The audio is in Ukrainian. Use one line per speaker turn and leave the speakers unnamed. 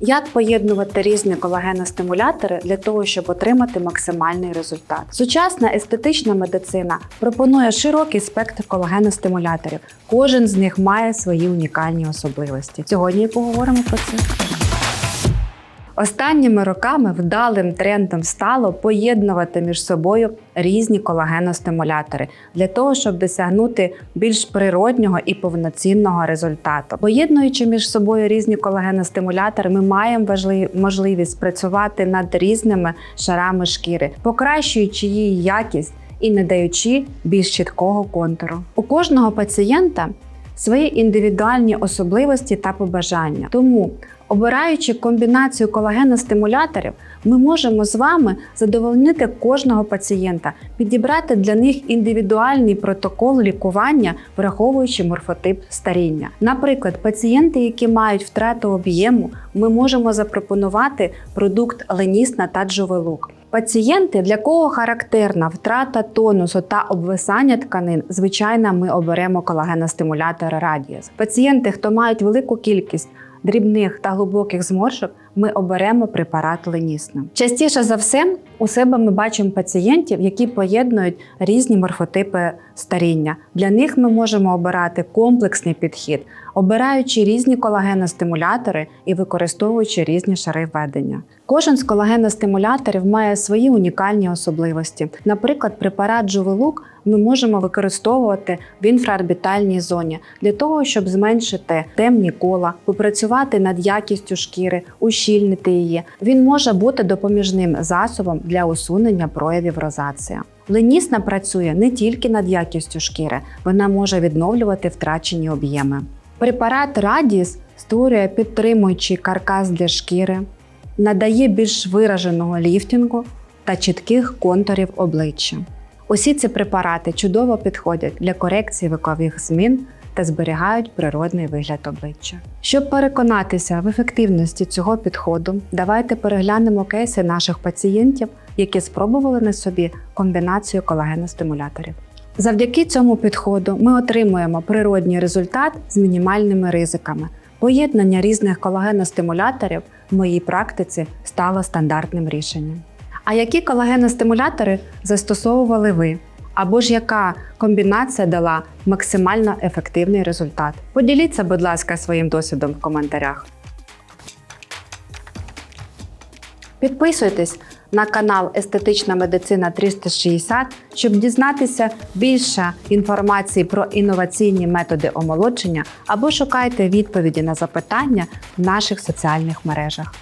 Як поєднувати різні колагеностимулятори для того, щоб отримати максимальний результат? Сучасна естетична медицина пропонує широкий спектр колагеностимуляторів. Кожен з них має свої унікальні особливості. Сьогодні поговоримо про це. Останніми роками вдалим трендом стало поєднувати між собою різні колагеностимулятори для того, щоб досягнути більш природнього і повноцінного результату. Поєднуючи між собою різні колагеностимулятори, ми маємо можливість працювати над різними шарами шкіри, покращуючи її якість і не даючи більш чіткого контуру. У кожного пацієнта свої індивідуальні особливості та побажання. Тому, обираючи комбінацію колагеностимуляторів, ми можемо з вами задовольнити кожного пацієнта, підібрати для них індивідуальний протокол лікування, враховуючи морфотип старіння. Наприклад, пацієнти, які мають втрату об'єму, ми можемо запропонувати продукт Ленісна та Джовелук. Пацієнти, для кого характерна втрата тонусу та обвисання тканин, звичайно, ми оберемо колагеностимулятор Radius. Пацієнти, хто мають велику кількість дрібних та глибоких зморшок, ми оберемо препарат Ленісна. Частіше за все, у себе ми бачимо пацієнтів, які поєднують різні морфотипи старіння. Для них ми можемо обирати комплексний підхід, обираючи різні колагеностимулятори і використовуючи різні шари введення. Кожен з колагеностимуляторів має свої унікальні особливості. Наприклад, препарат Джувелук ми можемо використовувати в інфраорбітальній зоні для того, щоб зменшити темні кола, попрацювати над якістю шкіри, ущільнити її. Він може бути допоміжним засобом для усунення проявів розація. Ленісна працює не тільки над якістю шкіри, вона може відновлювати втрачені об'єми. Препарат Радіс створює підтримуючий каркас для шкіри, надає більш вираженого ліфтингу та чітких контурів обличчя. Усі ці препарати чудово підходять для корекції вікових змін та зберігають природний вигляд обличчя. Щоб переконатися в ефективності цього підходу, давайте переглянемо кейси наших пацієнтів, які спробували на собі комбінацію колагеностимуляторів. Завдяки цьому підходу ми отримуємо природній результат з мінімальними ризиками. Поєднання різних колагеностимуляторів в моїй практиці стало стандартним рішенням. А які колагеностимулятори застосовували ви? Або ж яка комбінація дала максимально ефективний результат? Поділіться, будь ласка, своїм досвідом в коментарях. Підписуйтесь на канал Естетична медицина 360, щоб дізнатися більше інформації про інноваційні методи омолодження або шукайте відповіді на запитання в наших соціальних мережах.